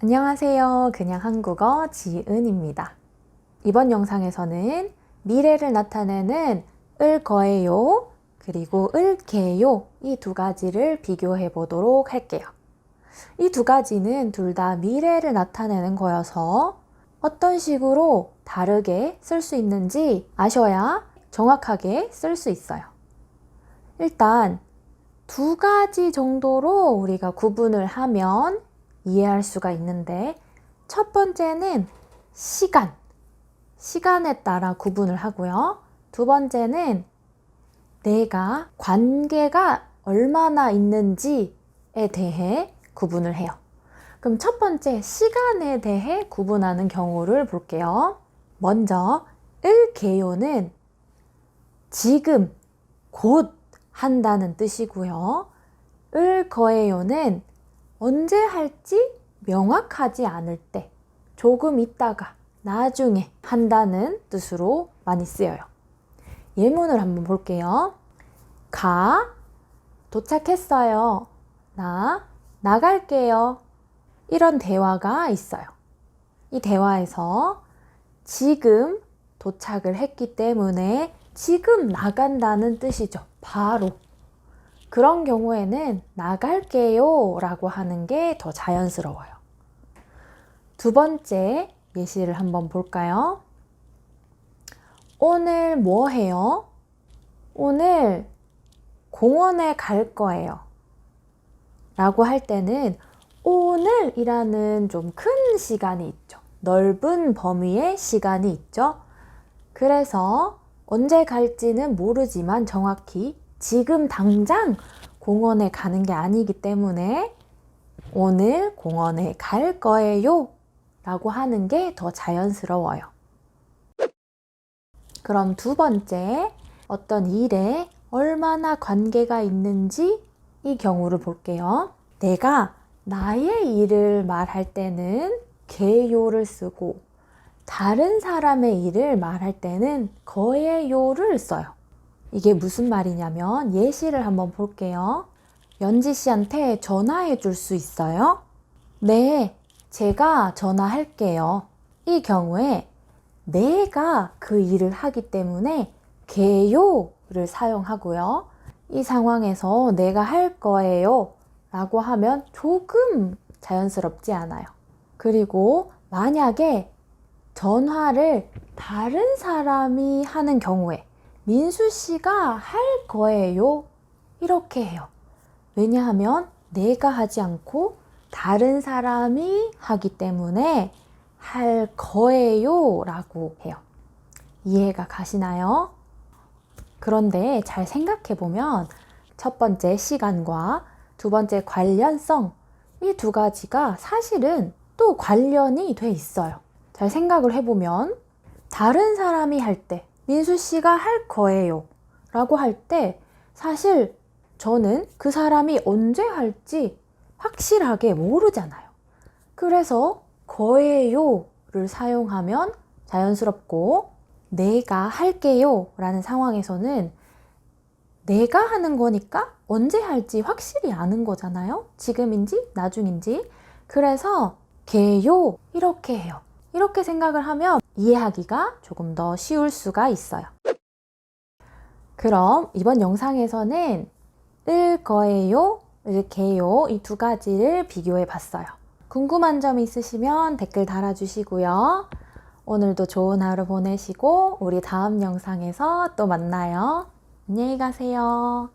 안녕하세요. 그냥 한국어 지은입니다. 이번 영상에서는 미래를 나타내는 을 거예요. 그리고 을 개요. 이 두 가지를 비교해 보도록 할게요. 이 두 가지는 둘 다 미래를 나타내는 거여서 어떤 식으로 다르게 쓸 수 있는지 아셔야 정확하게 쓸 수 있어요. 일단 두 가지 정도로 우리가 구분을 하면 이해할 수가 있는데 첫 번째는 시간, 시간에 따라 구분을 하고요. 두 번째는 내가 관계가 얼마나 있는지에 대해 구분을 해요. 그럼 첫 번째 시간에 대해 구분하는 경우를 볼게요. 먼저 을 개요는 지금 곧 한다는 뜻이고요. 을 거예요는 언제 할지 명확하지 않을 때 조금 있다가 나중에 한다는 뜻으로 많이 쓰여요. 예문을 한번 볼게요. 가 도착했어요. 나 나갈게요. 이런 대화가 있어요. 이 대화에서 지금 도착을 했기 때문에 지금 나간다는 뜻이죠. 바로. 그런 경우에는 나갈게요 라고 하는 게 더 자연스러워요. 두 번째 예시를 한번 볼까요? 오늘 뭐 해요? 오늘 공원에 갈 거예요. 라고 할 때는 오늘이라는 좀 큰 시간이 있죠. 넓은 범위의 시간이 있죠. 그래서 언제 갈지는 모르지만 정확히 지금 당장 공원에 가는 게 아니기 때문에 오늘 공원에 갈 거예요. 라고 하는 게 더 자연스러워요. 그럼 두 번째, 어떤 일에 얼마나 관계가 있는지 이 경우를 볼게요. 내가 나의 일을 말할 때는 개요를 쓰고 다른 사람의 일을 말할 때는 거예요를 써요. 이게 무슨 말이냐면 예시를 한번 볼게요. 연지 씨한테 전화해 줄 수 있어요? 네, 제가 전화할게요. 이 경우에 내가 그 일을 하기 때문에 개요를 사용하고요. 이 상황에서 내가 할 거예요 라고 하면 조금 자연스럽지 않아요. 그리고 만약에 전화를 다른 사람이 하는 경우에 민수 씨가 할 거예요. 이렇게 해요. 왜냐하면 내가 하지 않고 다른 사람이 하기 때문에 할 거예요. 라고 해요. 이해가 가시나요? 그런데 잘 생각해 보면 첫 번째 시간과 두 번째 관련성 이 두 가지가 사실은 또 관련이 돼 있어요. 잘 생각을 해보면 다른 사람이 할 때 민수 씨가 할 거예요 라고 할 때 사실 저는 그 사람이 언제 할지 확실하게 모르잖아요. 그래서 거예요를 사용하면 자연스럽고 내가 할게요 라는 상황에서는 내가 하는 거니까 언제 할지 확실히 아는 거잖아요. 지금인지 나중인지. 그래서 개요 이렇게 해요. 이렇게 생각을 하면 이해하기가 조금 더 쉬울 수가 있어요. 그럼 이번 영상에서는 을 거예요, 을 개요 이 두 가지를 비교해 봤어요. 궁금한 점 있으시면 댓글 달아주시고요. 오늘도 좋은 하루 보내시고 우리 다음 영상에서 또 만나요. 안녕히 가세요.